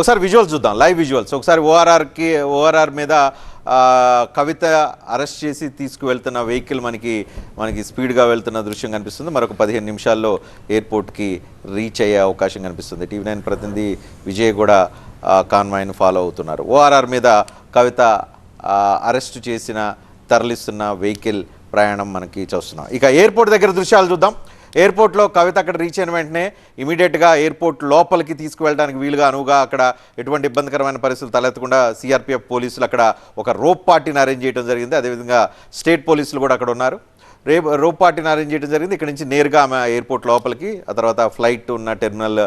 ఒకసారి విజువల్స్ చూద్దాం live visuals ఒకసారి ఓఆర్ఆర్కి ఓఆర్ఆర్ మీద కవిత అరెస్ట్ చేసి తీసుకువెళ్తున్న వెహికల్ మనకి మనకి స్పీడ్గా వెళ్తున్న దృశ్యం కనిపిస్తుంది. మరొక పదిహేను నిమిషాల్లో ఎయిర్పోర్ట్కి రీచ్ అయ్యే అవకాశం కనిపిస్తుంది. టీవీ నైన్ ప్రతినిధి విజయ్ కూడా కాన్వాయ్ను ఫాలో అవుతున్నారు. ఓఆర్ఆర్ మీద కవిత అరెస్ట్ చేసిన తరలిస్తున్న వెహికల్ ప్రయాణం మనకి చూస్తున్నాం. ఇక ఎయిర్పోర్ట్ దగ్గర దృశ్యాలు చూద్దాం. ఎయిర్పోర్ట్లో కవిత అక్కడ రీచ్ అయిన వెంటనే ఇమీడియట్గా ఎయిర్పోర్ట్ లోపలికి తీసుకువెళ్ళడానికి వీలుగా అనువుగా అక్కడ ఎటువంటి ఇబ్బందికరమైన పరిస్థితులు తలెత్తకుండా సిఆర్పిఎఫ్ పోలీసులు అక్కడ ఒక రోప్ పార్టీని అరేంజ్ చేయడం జరిగింది. అదేవిధంగా స్టేట్ పోలీసులు కూడా అక్కడ ఉన్నారు. రేపు రోప్ పార్టీని అరేంజ్ చేయడం జరిగింది. ఇక్కడ నుంచి నేరుగా ఆమె ఎయిర్పోర్ట్ లోపలికి ఆ తర్వాత ఫ్లైట్ ఉన్న టెర్మినల్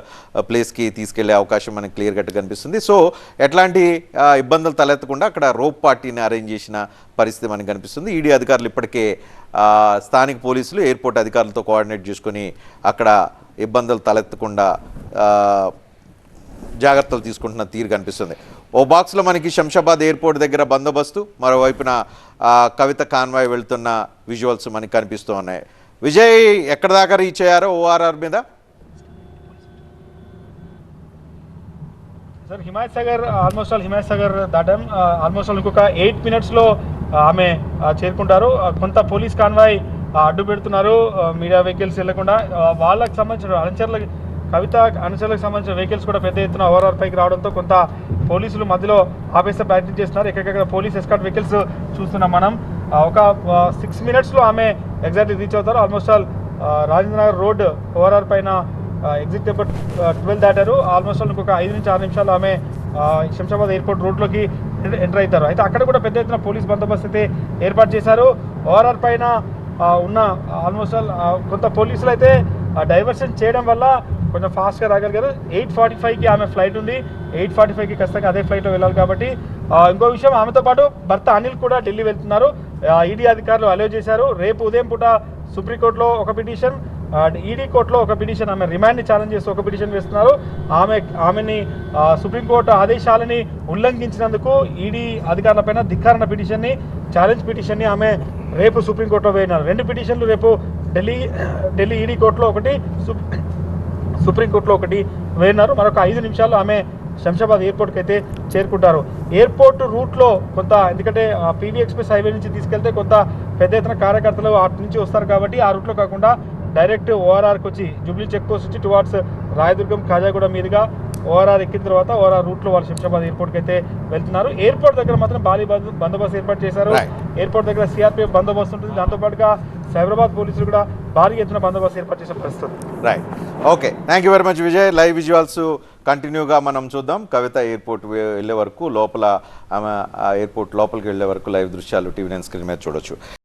ప్లేస్కి తీసుకెళ్ళే అవకాశం మనకి క్లియర్ కట్ కనిపిస్తుంది. సో ఎట్లాంటి ఇబ్బందులు తలెత్తకుండా అక్కడ రోప్ పార్టీని అరేంజ్ చేసిన పరిస్థితి మనకి కనిపిస్తుంది. ఈడీ అధికారులు ఇప్పటికే స్థానిక పోలీసులు ఎయిర్పోర్ట్ అధికారులతో కోఆర్డినేట్ చేసుకొని అక్కడ ఇబ్బందులు తలెత్తకుండా జాగ్రత్తలు తీసుకుంటున్న తీరు కనిపిస్తుంది. ఓ బాక్స్లో మనకి శంషాబాద్ ఎయిర్పోర్ట్ దగ్గర బందోబస్తు మరోవైపున కవిత కాన్వాయ్ వెళ్తున్న విజువల్స్ మనకి కనిపిస్తూ ఉన్నాయి. విజయ్ ఎక్కడ దాకా రీచ్ అయ్యారో ఓఆర్ఆర్ మీద? Sir Himayat Sagar almost all Himayat Sagar దాటాం. Almost all ఇంకొక ఎయిట్ మినిట్స్లో ఆమె చేరుకుంటారు. కొంత పోలీస్ కాన్వాయ్ అడ్డు పెడుతున్నారు. మీడియా వెహికల్స్ వెళ్ళకుండా వాళ్ళకి సంబంధించిన అనుచరుల కవిత అనుచరులకు సంబంధించిన వెహికల్స్ కూడా పెద్ద ఎత్తున ఓవరాల్ పైకి రావడంతో కొంత పోలీసులు మధ్యలో ఆపేస్తే ప్రయత్నం చేస్తున్నారు. ఎక్కడెక్కడ పోలీస్ ఎస్కాట్ వెహికల్స్ చూస్తున్నాం మనం. ఒక సిక్స్ మినిట్స్లో ఆమె ఎగ్జాక్ట్లీ రీచ్ అవుతారు. Almost all Rajendra Nagar road overall పైన ఎగ్జిట్ నెంబర్ ట్వెల్వ్ దాటారు. ఆల్మోస్ట్ ఆల్ ఇంకొక ఐదు నుంచి ఆరు నిమిషాలు ఆమె శంషాబాద్ ఎయిర్పోర్ట్ రోడ్లోకి ఎంటర్ అవుతారు. అయితే అక్కడ కూడా పెద్ద ఎత్తున పోలీస్ బందోబస్తు అయితే ఏర్పాటు చేశారు. ఓఆర్ఆర్ పైన ఉన్న ఆల్మోస్ట్ ఆల్ కొంత పోలీసులు అయితే డైవర్షన్ చేయడం వల్ల కొంచెం ఫాస్ట్గా రాగలిగారు. ఎయిట్ ఫార్టీ ఫైవ్కి ఆమె ఫ్లైట్ ఉంది. ఎయిట్ ఫార్టీ ఫైవ్కి ఖచ్చితంగా అదే ఫ్లైట్లో వెళ్ళాలి కాబట్టి ఇంకో విషయం ఆమెతో పాటు భర్త అనిల్ కూడా ఢిల్లీ వెళ్తున్నారు. ఈడీ అధికారులు అలో చేశారు. రేపు ఉదయం పూట సుప్రీంకోర్టులో ఒక పిటిషన్ ఈడీ కోర్టులో ఒక పిటిషన్ ఆమె రిమాండ్ని ఛాలెంజ్ చేస్తూ ఒక పిటిషన్ వేస్తున్నారు. ఆమె ఆమెని సుప్రీంకోర్టు ఆదేశాలని ఉల్లంఘించినందుకు ఈడీ అధికారులపైన ధిక్కారణ పిటిషన్ని ఛాలెంజ్ పిటిషన్ని ఆమె రేపు సుప్రీంకోర్టులో వేయినారు రెండు పిటిషన్లు రేపు ఢిల్లీ ఢిల్లీ ఈడీ కోర్టులో ఒకటి సుప్రీంకోర్టులో ఒకటి వేరినారు మరొక ఐదు నిమిషాల్లో ఆమె శంషాబాద్ ఎయిర్పోర్ట్కి అయితే చేరుకుంటారు. ఎయిర్పోర్ట్ రూట్లో కొంత ఎందుకంటే పీవీ ఎక్స్ప్రెస్ హైవే నుంచి తీసుకెళ్తే కొంత పెద్ద ఎత్తున కార్యకర్తలు అటు నుంచి వస్తారు కాబట్టి ఆ రూట్లో కాకుండా డైరెక్ట్ ఓఆర్ఆర్కి వచ్చి జూబ్లీ చెక్ పోస్ట్ వచ్చి టువార్డ్స్ రాయదుర్గం కాజాగూడ మీదుగా ఓఆర్ఆర్ ఎక్కిన తర్వాత ఓఆర్ఆర్ రూట్లో వాళ్ళు శంషాబాద్ ఎయిర్పోర్ట్కి అయితే వెళ్తున్నారు. ఎయిర్పోర్ట్ దగ్గర మాత్రం భారీ బందో- బందోబస్తు ఏర్పాటు చేశారు. ఎయిర్పోర్ట్ దగ్గర సిఆర్పీఎఫ్ బందోబస్తు ఉంటుంది. దాంతోపాటుగా సైబరాబాద్ పోలీసులు కూడా భారీ ఎత్తున బందోబస్తు ఏర్పాటు చేసే పరిస్థితి ఉంది. Right okay thank you very much Vijay live visuals కంటిన్యూగా మనం చూద్దాం. కవిత ఎయిర్పోర్ట్ వెళ్ళే వరకు లోపల ఎయిర్పోర్ట్ లోపలికి వెళ్ళే వరకు లైవ్ దృశ్యాలు టీవీ నైన్ స్క్రీన్ మీద చూడొచ్చు.